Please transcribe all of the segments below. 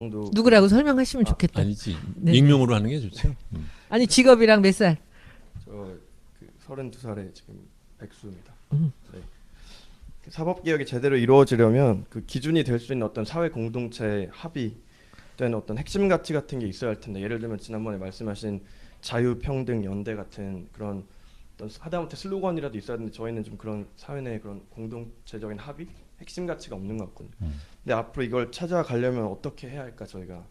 정도 누구라고 설명하시면 아, 좋겠다. 아니, 아니지 네. 익명으로 하는 게 좋죠. 음. 직업이랑 몇 살? 저 그 32살에 지금 백수입니다. 음. 네. 그 사법 개혁이 제대로 이루어지려면 그 기준이 될 수 있는 어떤 사회 공동체 합의된 어떤 핵심 가치 같은 게 있어야 할 텐데 예를 들면 지난번에 말씀하신 자유 평등 연대 같은 그런 어떤 하다못해 슬로건이라도 있어야 되는데 저희는 좀 그런 사회 내 그런 공동체적인 합의 핵심 가치가 없는 것 같거든요. 음. 근데 앞으로 이걸 찾아가려면 어떻게 해야 할까 저희가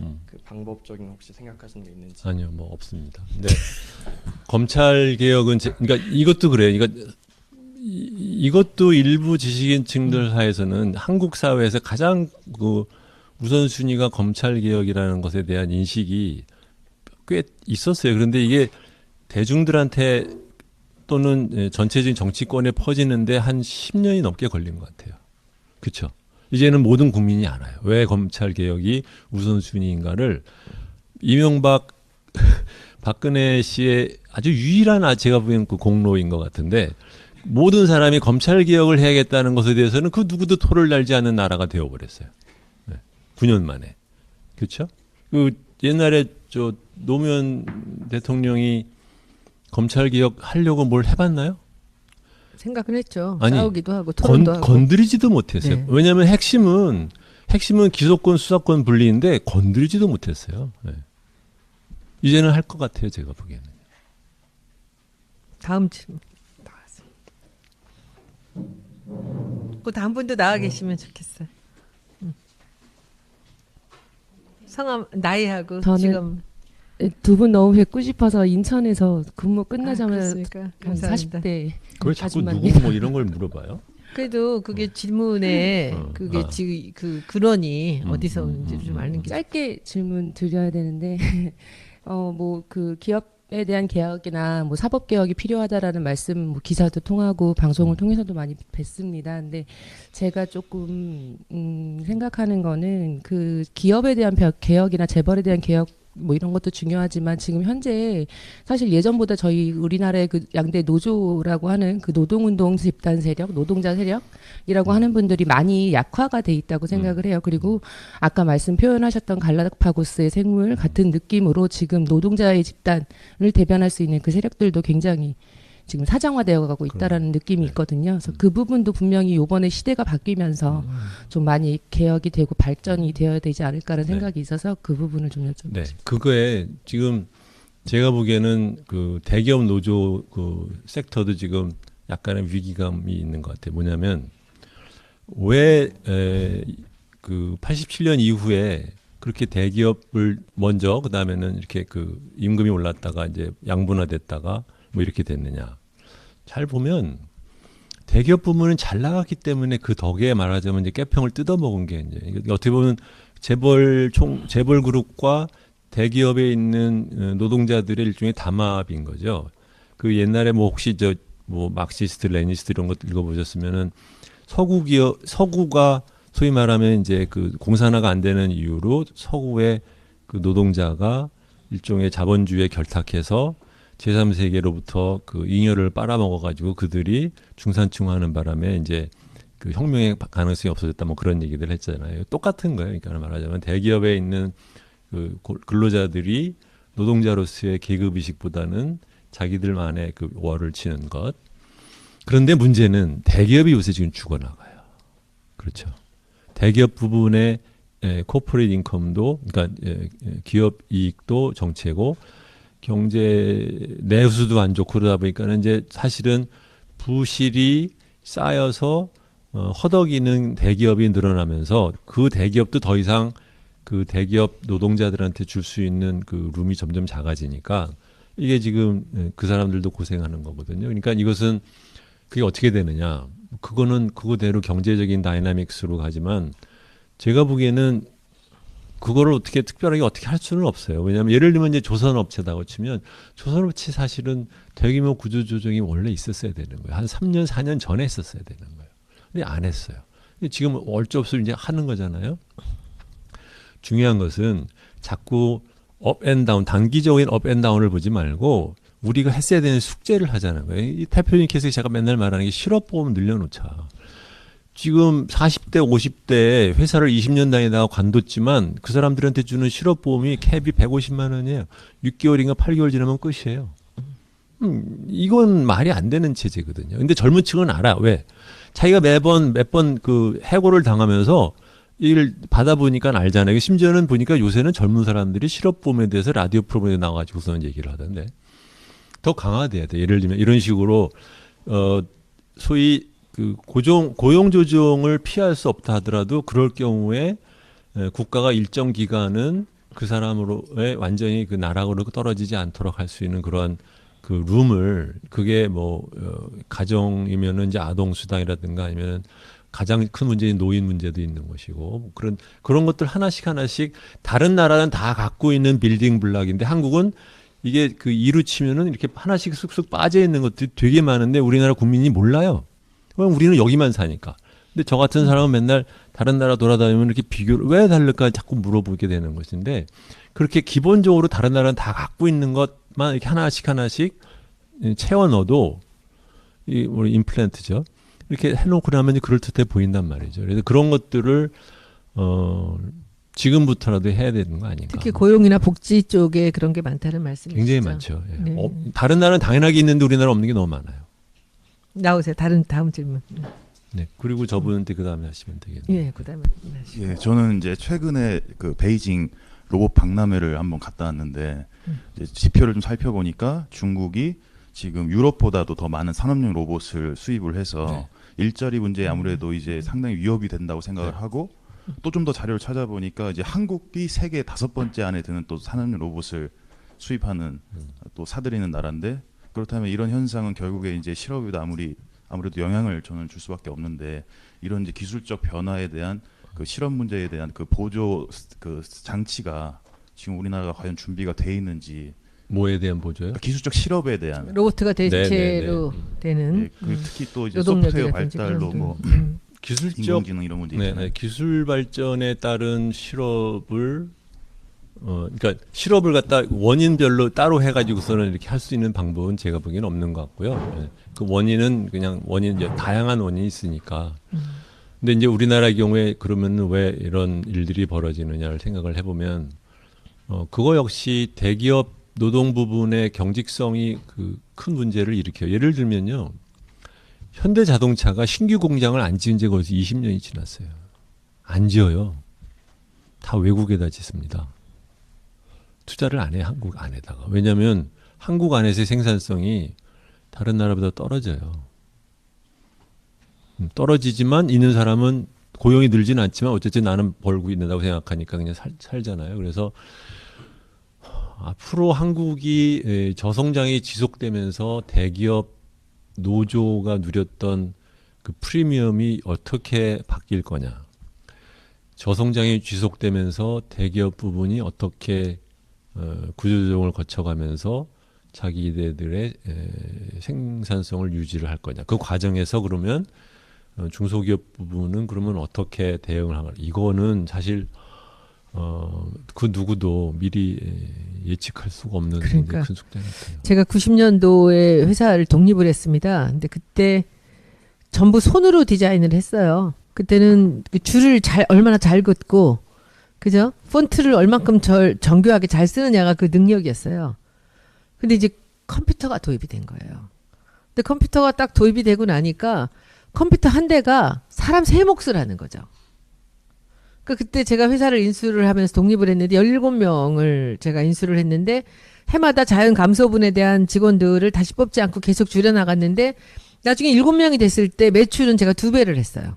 음. 그 방법적인 혹시 생각하시는 게 있는지. 아니요, 뭐 없습니다. 근데 검찰 개혁은 제, 그러니까 이것도 그래요. 그러니까 이, 이것도 일부 지식인층들 사이에서는 한국 사회에서 가장 그 우선순위가 검찰 개혁이라는 것에 대한 인식이 꽤 있었어요. 그런데 이게 대중들한테 또는 예, 전체적인 정치권에 퍼지는데 한 10년이 넘게 걸린 것 같아요. 그렇죠? 이제는 모든 국민이 알아요. 왜 검찰 개혁이 우선순위인가를 이명박 박근혜 씨의 아주 유일한 아 제가 보기엔 그 공로인 것 같은데 모든 사람이 검찰 개혁을 해야겠다는 것에 대해서는 그 누구도 토를 날지 않는 나라가 되어버렸어요. 네. 9년 만에 그렇죠? 그 옛날에 저 노무현 대통령이 검찰 개혁 하려고 뭘 해봤나요? 생각을 했죠. 아니, 싸우기도 하고 건, 토론도 하고. 건드리지도 못했어요. 네. 왜냐하면 핵심은 핵심은 기소권 수사권 분리인데 건드리지도 못했어요. 네. 이제는 할 것 같아요, 제가 보기에는. 다음 질문 나왔어요. 그 다음 분도 나와 계시면 좋겠어요. 음. 성함 나이하고 저는 지금 두 분 너무 뵙고 싶어서 인천에서 근무 아, 끝나자마자 그렇습니까? 한 감사합니다. 40대 그걸 자꾸. 누구 뭐 이런 걸 물어봐요? 그래도 그게 질문에 어, 그게 아. 지금 그 근원이 음, 어디서 음, 오는지 음, 좀 음, 아는 음. 게 짧게 질문 드려야 되는데 어 뭐 그 기업 에 대한 개혁이나 뭐 사법 개혁이 필요하다라는 말씀 뭐 기사도 통하고 방송을 음. 통해서도 많이 뵀습니다. 근데 제가 조금 음 생각하는 거는 그 기업에 대한 벼- 개혁이나 재벌에 대한 개혁 뭐 이런 것도 중요하지만 지금 현재 사실 예전보다 저희 우리나라의 그 양대 노조라고 하는 그 노동운동 집단 세력, 노동자 세력이라고 하는 분들이 많이 약화가 돼 있다고 생각을 해요. 그리고 아까 말씀 표현하셨던 갈라파고스의 생물 같은 느낌으로 지금 노동자의 집단을 대변할 수 있는 그 세력들도 굉장히 지금 사장화되어 가고 있다라는 느낌이 네. 있거든요. 그래서 그 부분도 분명히 요번에 시대가 바뀌면서 좀 많이 개혁이 되고 발전이 되어야 되지 않을까라는 네. 생각이 있어서 그 부분을 좀 여쭤보고 네, 그거에 지금 제가 보기에는 그 대기업 노조 그 섹터도 지금 약간의 위기감이 있는 것 같아요. 뭐냐면 왜 그 87년 이후에 그렇게 대기업을 먼저 그 다음에는 이렇게 그 임금이 올랐다가 이제 양분화됐다가 뭐 이렇게 됐느냐. 잘 보면 대기업 부문은 잘 나갔기 때문에 그 덕에 말하자면 이제 깨평을 뜯어먹은 게 이제 어떻게 보면 재벌 총 재벌 그룹과 대기업에 있는 어, 노동자들의 일종의 담합인 거죠. 그 옛날에 뭐 혹시 저 뭐 막시스트, 레니스트 이런 것 읽어보셨으면은 서구 기업 서구가 소위 말하면 이제 그 공산화가 안 되는 이유로 서구의 그 노동자가 일종의 자본주의에 결탁해서 제3세계로부터 그 잉여를 빨아먹어 가지고 그들이 중산층화하는 바람에 이제 그 혁명의 가능성이 없어졌다 뭐 그런 얘기들 했잖아요. 똑같은 거예요. 그러니까 말하자면 대기업에 있는 그 고- 근로자들이 노동자로서의 계급 의식보다는 자기들만의 그 월을 치는 것. 그런데 문제는 대기업이 요새 지금 죽어나가요. 그렇죠. 대기업 부분의 에, 코퍼레이트 인컴도 그러니까 기업 이익도 정체고 경제 내수도 안 좋고 그러다 보니까는 이제 사실은 부실이 쌓여서 어, 허덕이는 대기업이 늘어나면서 그 대기업도 더 이상 그 대기업 노동자들한테 줄 수 있는 그 룸이 점점 작아지니까 이게 지금 예, 그 사람들도 고생하는 거거든요. 그러니까 이것은 그게 어떻게 되느냐? 그거는 그거대로 경제적인 다이나믹스로 가지만 제가 보기에는 그거를 어떻게 특별하게 어떻게 할 수는 없어요. 왜냐하면 예를 들면 이제 조선업체다고 치면 조선업체 사실은 대규모 구조조정이 원래 있었어야 되는 거예요. 한 3년, 4년 전에 했었어야 되는 거예요. 근데 안 했어요. 근데 지금 얼추 없이 이제 하는 거잖아요. 중요한 것은 자꾸 업앤다운 단기적인 업앤다운을 보지 말고 우리가 했어야 되는 숙제를 하자는 거예요. 이 대표님께서 제가 맨날 말하는 게 실업보험 늘려놓자. 지금 40대, 50대 회사를 20년 다니다가 관뒀지만 그 사람들한테 주는 실업보험이 캡이 150만 원이에요. 6개월인가 8개월 지나면 끝이에요. 음, 이건 말이 안 되는 체제거든요. 근데 젊은 층은 알아. 왜? 자기가 매번 몇 번 그 해고를 당하면서 일 받아보니까 알잖아요. 심지어는 보니까 요새는 젊은 사람들이 실업보험에 대해서 라디오 프로그램에 나와가지고서는 얘기를 하던데 더 강화돼야 돼. 예를 들면 이런 식으로 어 소위 그 고정 고용 조정을 피할 수 없다 하더라도 그럴 경우에 에, 국가가 일정 기간은 그 사람으로의 완전히 그 나락으로 떨어지지 않도록 할 수 있는 그러한 그 룸을 그게 뭐 어, 가정이면은 이제 아동 수당이라든가 아니면 가장 큰 문제인 노인 문제도 있는 것이고 뭐 그런 그런 것들 하나씩 하나씩 다른 나라는 다 갖고 있는 빌딩 블락인데 한국은 이게 그 이루 치면은 이렇게 하나씩 쑥쑥 빠져 있는 것들이 되게 많은데 우리나라 국민이 몰라요. 그럼 우리는 여기만 사니까. 근데 저 같은 사람은 맨날 다른 나라 돌아다니면 이렇게 비교를 왜 다를까 자꾸 물어보게 되는 것인데 그렇게 기본적으로 다른 나라는 다 갖고 있는 것만 이렇게 하나씩 하나씩 채워 넣어도 이 우리 임플란트죠. 이렇게 해놓고 나면 그럴듯해 보인단 말이죠. 그래서 그런 것들을 어 지금부터라도 해야 되는 거 아닌가. 특히 고용이나 복지 쪽에 그런 게 많다는 말씀이시죠. 굉장히 많죠. 예. 네. 어, 다른 나라는 당연하게 있는데 우리나라 없는 게 너무 많아요. 나오세요. 다른 다음 질문. 네. 그리고 저분한테 그 다음에 하시면 되겠네요. 예, 그다음에 하시고. 예, 저는 이제 최근에 그 베이징 로봇 박람회를 한번 갔다 왔는데 음. 이제 지표를 좀 살펴보니까 중국이 지금 유럽보다도 더 많은 산업용 로봇을 수입을 해서 일자리 문제에 아무래도 이제 상당히 위협이 된다고 생각을 네. 하고 또 좀 더 자료를 찾아보니까 이제 한국이 세계 다섯 번째 안에 드는 또 산업용 로봇을 수입하는 음. 또 사들이는 나라인데 그렇다면 이런 현상은 결국에 이제 실업에도 아무리 아무래도 영향을 저는 줄 수밖에 없는데 이런 이제 기술적 변화에 대한 그 실업 문제에 대한 그 보조 스- 그 장치가 지금 우리나라가 과연 준비가 돼 있는지 뭐에 대한 보조요? 그러니까 기술적 실업에 대한 로봇가 네, 대체로 되는 예, 그 음, 특히 또 이제 소프트웨어 발달로 뭐 좀, 음. 기술적 인공지능 이런 문제 네, 있잖아요. 네, 기술 발전에 따른 실업을 어 그러니까 실업을 갖다 원인별로 따로 해가지고서는 이렇게 할 수 있는 방법은 제가 보기에는 없는 것 같고요. 예. 그 원인은 그냥 원인 이제 다양한 원인이 있으니까. 근데 이제 우리나라의 경우에 그러면 왜 이런 일들이 벌어지느냐를 생각을 해보면 어 그거 역시 대기업 노동 부분의 경직성이 그 큰 문제를 일으켜요. 예를 들면요. 현대 자동차가 신규 공장을 안 지은 지가 벌써 20년이 지났어요. 안 지어요. 다 외국에다 짓습니다. 투자를 안 해, 한국 안에다가. 왜냐하면 한국 안에서의 생산성이 다른 나라보다 떨어져요. 음, 떨어지지만 있는 사람은 고용이 늘지는 않지만 어쨌든 나는 벌고 있는다고 생각하니까 그냥 살, 살잖아요. 그래서 앞으로 한국이 에, 저성장이 지속되면서 대기업 노조가 누렸던 그 프리미엄이 어떻게 바뀔 거냐. 저성장이 지속되면서 대기업 부분이 어떻게 어, 구조조정을 거쳐가면서 자기네들의 에, 생산성을 유지를 할 거냐. 그 과정에서 그러면 어, 중소기업 부분은 그러면 어떻게 대응을 하거나. 이거는 사실 어, 그 누구도 미리 에, 예측할 수가 없는 그러니까. 큰 숙제 같아요. 제가 90년도에 회사를 독립을 했습니다. 근데 그때 전부 손으로 디자인을 했어요. 그때는 그 줄을 잘 얼마나 잘 긋고 그죠? 폰트를 얼만큼 절, 정교하게 잘 쓰느냐가 그 능력이었어요. 근데 이제 컴퓨터가 도입이 된 거예요. 근데 컴퓨터가 딱 도입이 되고 나니까 컴퓨터 한 대가 사람 세 몫을 하는 거죠. 그 그때 제가 회사를 인수를 하면서 독립을 했는데 17명을 제가 인수를 했는데 해마다 자연 감소분에 대한 직원들을 다시 뽑지 않고 계속 줄여 나갔는데 나중에 7명이 됐을 때 매출은 제가 두 배를 했어요.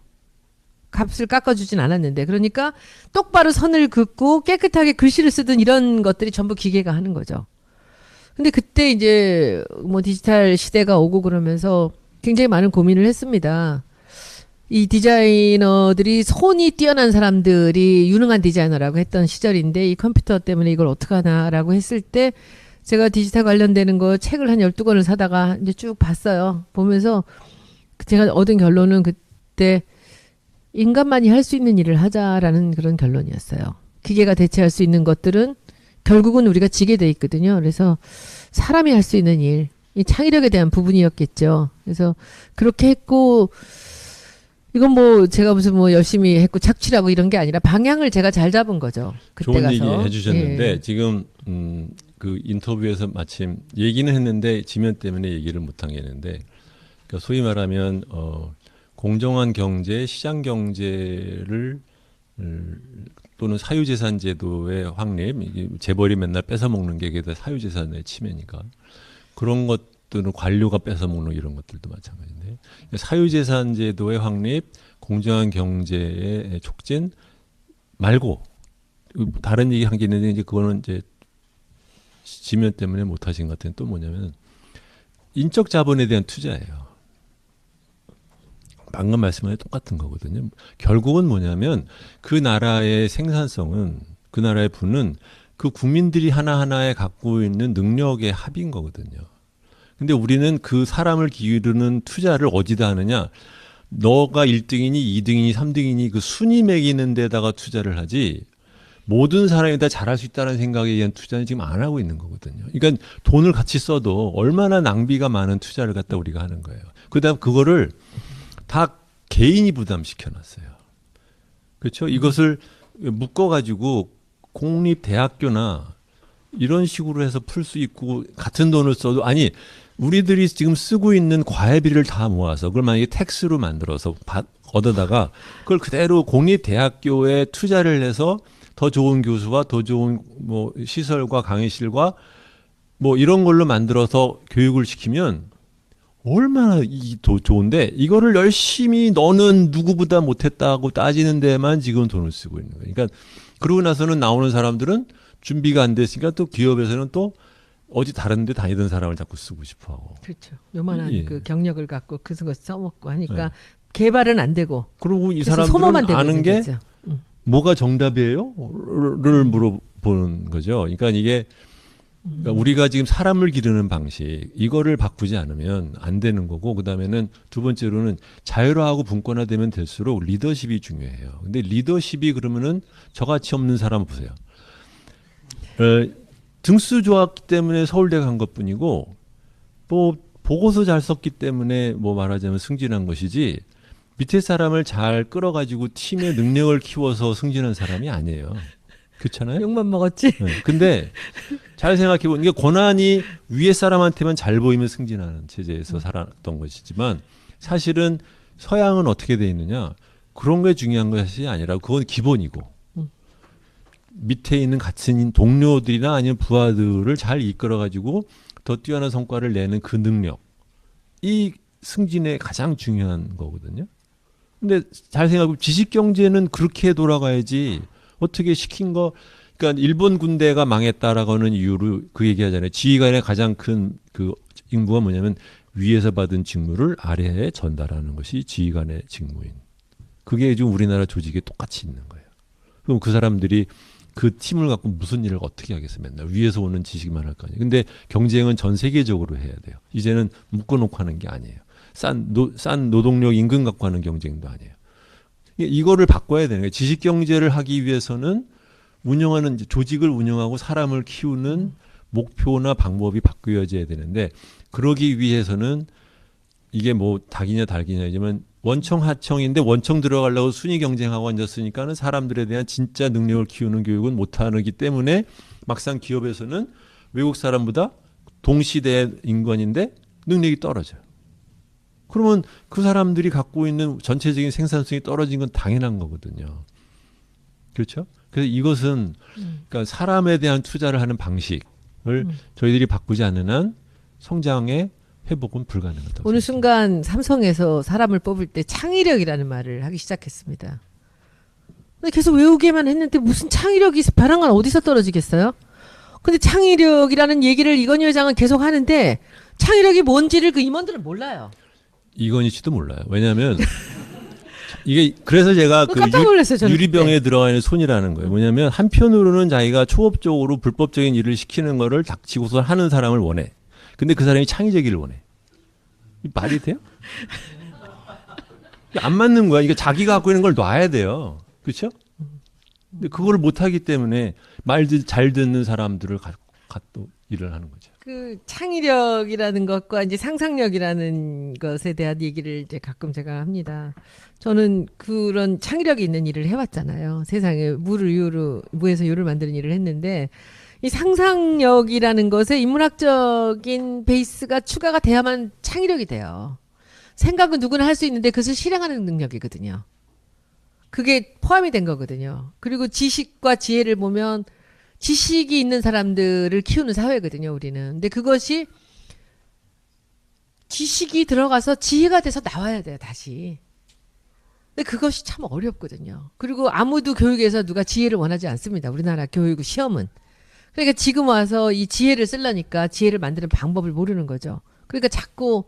값을 깎아주진 않았는데 그러니까 똑바로 선을 긋고 깨끗하게 글씨를 쓰던 이런 것들이 전부 기계가 하는 거죠. 근데 그때 이제 뭐 디지털 시대가 오고 그러면서 굉장히 많은 고민을 했습니다. 이 디자이너들이 손이 뛰어난 사람들이 유능한 디자이너라고 했던 시절인데 이 컴퓨터 때문에 이걸 어떡하나라고 했을 때 제가 디지털 관련되는 거 책을 한 12권을 사다가 이제 쭉 봤어요. 보면서 제가 얻은 결론은 그때 인간만이 할 수 있는 일을 하자라는 그런 결론이었어요. 기계가 대체할 수 있는 것들은 결국은 우리가 지게 돼 있거든요. 그래서 사람이 할 수 있는 일, 이 창의력에 대한 부분이었겠죠. 그래서 그렇게 했고 이건 뭐 제가 무슨 뭐 열심히 했고 착취라고 이런 게 아니라 방향을 제가 잘 잡은 거죠. 그때 좋은 가서. 얘기 해주셨는데 예. 지금 음, 그 인터뷰에서 마침 얘기는 했는데 지면 때문에 얘기를 못한 게 있는데 그러니까 소위 말하면 어, 공정한 경제, 시장 경제를 음, 또는 사유재산 제도의 확립, 재벌이 맨날 뺏어 먹는 게 그게 다 사유재산의 침해니까 그런 것들은 관료가 뺏어 먹는 이런 것들도 마찬가지인데 사유재산 제도의 확립, 공정한 경제의 촉진 말고 다른 얘기 한 게 있는데 이제 그거는 이제 지면 때문에 못 하신 것 같은 또 뭐냐면 인적 자본에 대한 투자예요. 방금 말씀하신 똑같은 거거든요. 결국은 뭐냐면 그 나라의 생산성은 그 나라의 부는 그 국민들이 하나하나에 갖고 있는 능력의 합인 거거든요. 근데 우리는 그 사람을 기르는 투자를 어디다 하느냐? 너가 1등이니 2등이니 3등이니 그 순위 매기는 데다가 투자를 하지 모든 사람이 다 잘할 수 있다는 생각에 의한 투자는 지금 안 하고 있는 거거든요. 그러니까 돈을 같이 써도 얼마나 낭비가 많은 투자를 갖다 우리가 하는 거예요. 그다음 그거를 다 개인이 부담시켜 놨어요. 그렇죠? 이것을 묶어 가지고 공립 대학교나 이런 식으로 해서 풀 수 있고 같은 돈을 써도 아니 우리들이 지금 쓰고 있는 과외비를 다 모아서 그걸 만약에 텍스로 만들어서 받, 얻어다가 그걸 그대로 공립 대학교에 투자를 해서 더 좋은 교수와 더 좋은 뭐 시설과 강의실과 뭐 이런 걸로 만들어서 교육을 시키면 얼마나 이 도, 좋은데 이거를 열심히 너는 누구보다 못했다고 따지는 데만 지금 돈을 쓰고 있는 거예요. 그러니까 그러고 나서는 나오는 사람들은 준비가 안 됐으니까 또 기업에서는 또 어디 다른 데 다니던 사람을 자꾸 쓰고 싶어 하고. 그렇죠. 요만한 예. 그 경력을 갖고 그거 써먹고 하니까 네. 개발은 안 되고 그리고 이 사람들은 아는 게 거죠. 음. 뭐가 정답이에요?를 물어보는 거죠. 그러니까 이게 그러니까 우리가 지금 사람을 기르는 방식 이거를 바꾸지 않으면 안 되는 거고 그다음에는 두 번째로는 자율화하고 분권화되면 될수록 리더십이 중요해요. 근데 리더십이 그러면은 저같이 없는 사람 보세요. 어, 등수 좋았기 때문에 서울대 간 것뿐이고 뭐 보고서 잘 썼기 때문에 뭐 말하자면 승진한 것이지 밑에 사람을 잘 끌어가지고 팀의 능력을 키워서 승진한 사람이 아니에요. 그렇잖아요. 욕만 먹었지. 네. 근데 잘 생각해 보면 이게 권한이 위에 사람한테만 잘 보이면 승진하는 체제에서 살았던 것이지만 사실은 서양은 어떻게 돼 있느냐 그런 게 중요한 것이 아니라 그건 기본이고 음. 밑에 있는 같은 동료들이나 아니면 부하들을 잘 이끌어 가지고 더 뛰어난 성과를 내는 그 능력 이 승진의 가장 중요한 거거든요. 근데 잘 생각해 보면 지식 경제는 그렇게 돌아가야지 어떻게 시킨 거 그러니까 일본 군대가 망했다라고 하는 이유로 그 얘기하잖아요. 지휘관의 가장 큰 그 임무가 뭐냐면 위에서 받은 직무를 아래에 전달하는 것이 지휘관의 직무인. 그게 지금 우리나라 조직에 똑같이 있는 거예요. 그럼 그 사람들이 그 팀을 갖고 무슨 일을 어떻게 하겠어 맨날 위에서 오는 지식만 할 거 아니에요. 근데 경쟁은 전 세계적으로 해야 돼요. 이제는 묶어놓고 하는 게 아니에요. 싼, 노, 싼 노동력 임금 갖고 하는 경쟁도 아니에요. 이- 이거를 바꿔야 되는 거예요. 지식 경제를 하기 위해서는 운영하는 조직을 운영하고 사람을 키우는 목표나 방법이 바뀌어져야 되는데 그러기 위해서는 이게 뭐 닭이냐 달기냐지만 원청 하청인데 원청 들어가려고 순위 경쟁하고 앉았으니까는 사람들에 대한 진짜 능력을 키우는 교육은 못하기 때문에 막상 기업에서는 외국 사람보다 동시대 인권인데 능력이 떨어져요. 그러면 그 사람들이 갖고 있는 전체적인 생산성이 떨어진 건 당연한 거거든요. 그렇죠? 그래서 이것은 그러니까 사람에 대한 투자를 하는 방식을 음. 저희들이 바꾸지 않는 한 성장의 회복은 불가능하다고. 어느. 순간 삼성에서 사람을 뽑을 때 창의력이라는 말을 하기 시작했습니다. 근데 계속 외우기만 했는데 무슨 창의력이 벼랑간 어디서 떨어지겠어요? 근데 창의력이라는 얘기를 이건희 회장은 계속 하는데 창의력이 뭔지를 그 임원들은 몰라요. 이건희 씨도 몰라요. 왜냐하면 이게 그래서 제가 그 깜짝 놀랐어요. 저는 유 리병에 그때. 들어가 있는 손이라는 거예요. 뭐냐면 한편으로는 자기가 초업적으로 불법적인 일을 시키는 거를 닥치고서 하는 사람을 원해. 근데 그 사람이 창의적이를 원해. 이 말이 돼요? 이게 안 맞는 거야. 이게 자기가 갖고 있는 걸 놔야 돼요. 그렇죠? 근데 그걸 못 하기 때문에 말 잘 듣는 사람들을 또 일을 하는 거죠. 그 창의력이라는 것과 이제 상상력이라는 것에 대한 얘기를 이제 가끔 제가 합니다. 저는 그런 창의력이 있는 일을 해왔잖아요. 세상에 물을 유로 무에서 유를 만드는 일을 했는데 이 상상력이라는 것에 인문학적인 베이스가 추가가 돼야만 창의력이 돼요. 생각은 누구나 할 수 있는데 그것을 실행하는 능력이거든요. 그게 포함이 된 거거든요. 그리고 지식과 지혜를 보면 지식이 있는 사람들을 키우는 사회거든요, 우리는. 근데 그것이 지식이 들어가서 지혜가 돼서 나와야 돼요, 다시. 근데 그것이 참 어렵거든요. 그리고 아무도 교육에서 누가 지혜를 원하지 않습니다. 우리나라 교육 시험은. 그러니까 지금 와서 이 지혜를 쓰려니까 지혜를 만드는 방법을 모르는 거죠. 그러니까 자꾸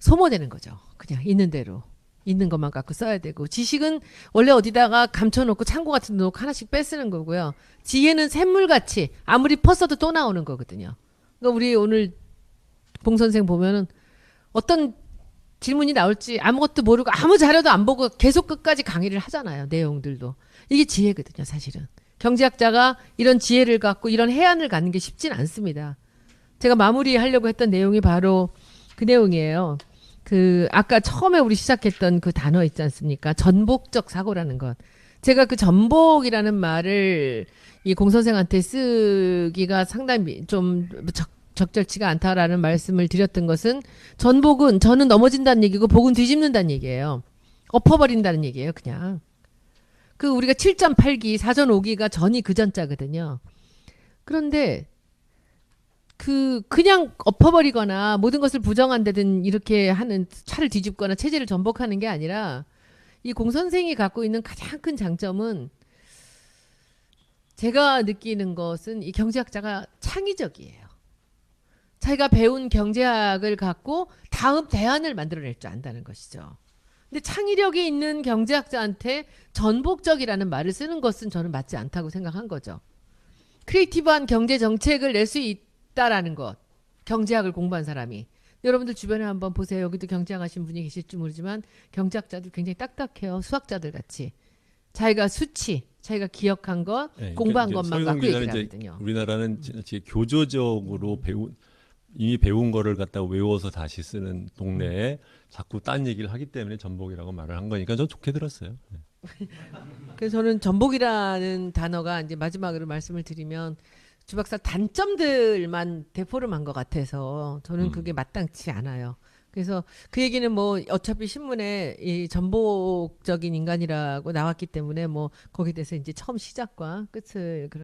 소모되는 거죠. 그냥 있는 대로. 있는 것만 갖고 써야 되고 지식은 원래 어디다가 감춰놓고 창고 같은 데 놓고 하나씩 빼쓰는 거고요. 지혜는 샘물같이 아무리 퍼써도 또 나오는 거거든요. 그러니까 우리 오늘 봉 선생 보면은 어떤 질문이 나올지 아무것도 모르고 아무 자료도 안 보고 계속 끝까지 강의를 하잖아요. 내용들도 이게 지혜거든요. 사실은 경제학자가 이런 지혜를 갖고 이런 해안을 갖는 게 쉽진 않습니다. 제가 마무리하려고 했던 내용이 바로 그 내용이에요. 그 아까 처음에 우리 시작했던 그 단어 있지 않습니까? 전복적 사고라는 것. 제가 그 전복이라는 말을 이 공선생한테 쓰기가 상당히 좀 적, 적절치가 않다라는 말씀을 드렸던 것은 전복은 저는 넘어진다는 얘기고 복은 뒤집는다는 얘기예요. 엎어버린다는 얘기예요, 그냥. 그 우리가 7.8기 사전 5기가 전이 그 전자거든요. 그런데 그 그냥 엎어버리거나 모든 것을 부정한다든 이렇게 하는 차를 뒤집거나 체제를 전복하는 게 아니라 이 공 선생이 갖고 있는 가장 큰 장점은 제가 느끼는 것은 이 경제학자가 창의적이에요. 자기가 배운 경제학을 갖고 다음 대안을 만들어낼 줄 안다는 것이죠. 근데 창의력이 있는 경제학자한테 전복적이라는 말을 쓰는 것은 저는 맞지 않다고 생각한 거죠. 크리에이티브한 경제 정책을 낼 수 있 다라는 것. 경제학을 공부한 사람이. 여러분들 주변에 한번 보세요. 여기도 경제학 하신 분이 계실지 모르지만 경제학자들 굉장히 딱딱해요. 수학자들 같이. 자기가 수치, 자기가 기억한 것, 네, 공부한 그러니까 것만 갖고 기자는 얘기를 이제 하거든요. 우리나라는 진짜 교조적으로 배운 이미 배운 거를 갖다가 외워서 다시 쓰는 동네에 자꾸 딴 얘기를 하기 때문에 전복이라고 말을 한 거니까 전 좋게 들었어요. 네. 그래서 저는 전복이라는 단어가 이제 마지막으로 말씀을 드리면 주 박사 단점들만 대포름한 것 같아서 저는 음. 그게 마땅치 않아요. 그래서 그 얘기는 뭐 어차피 신문에 이 전복적인 인간이라고 나왔기 때문에 뭐 거기에 대해서 이제 처음 시작과 끝을 그런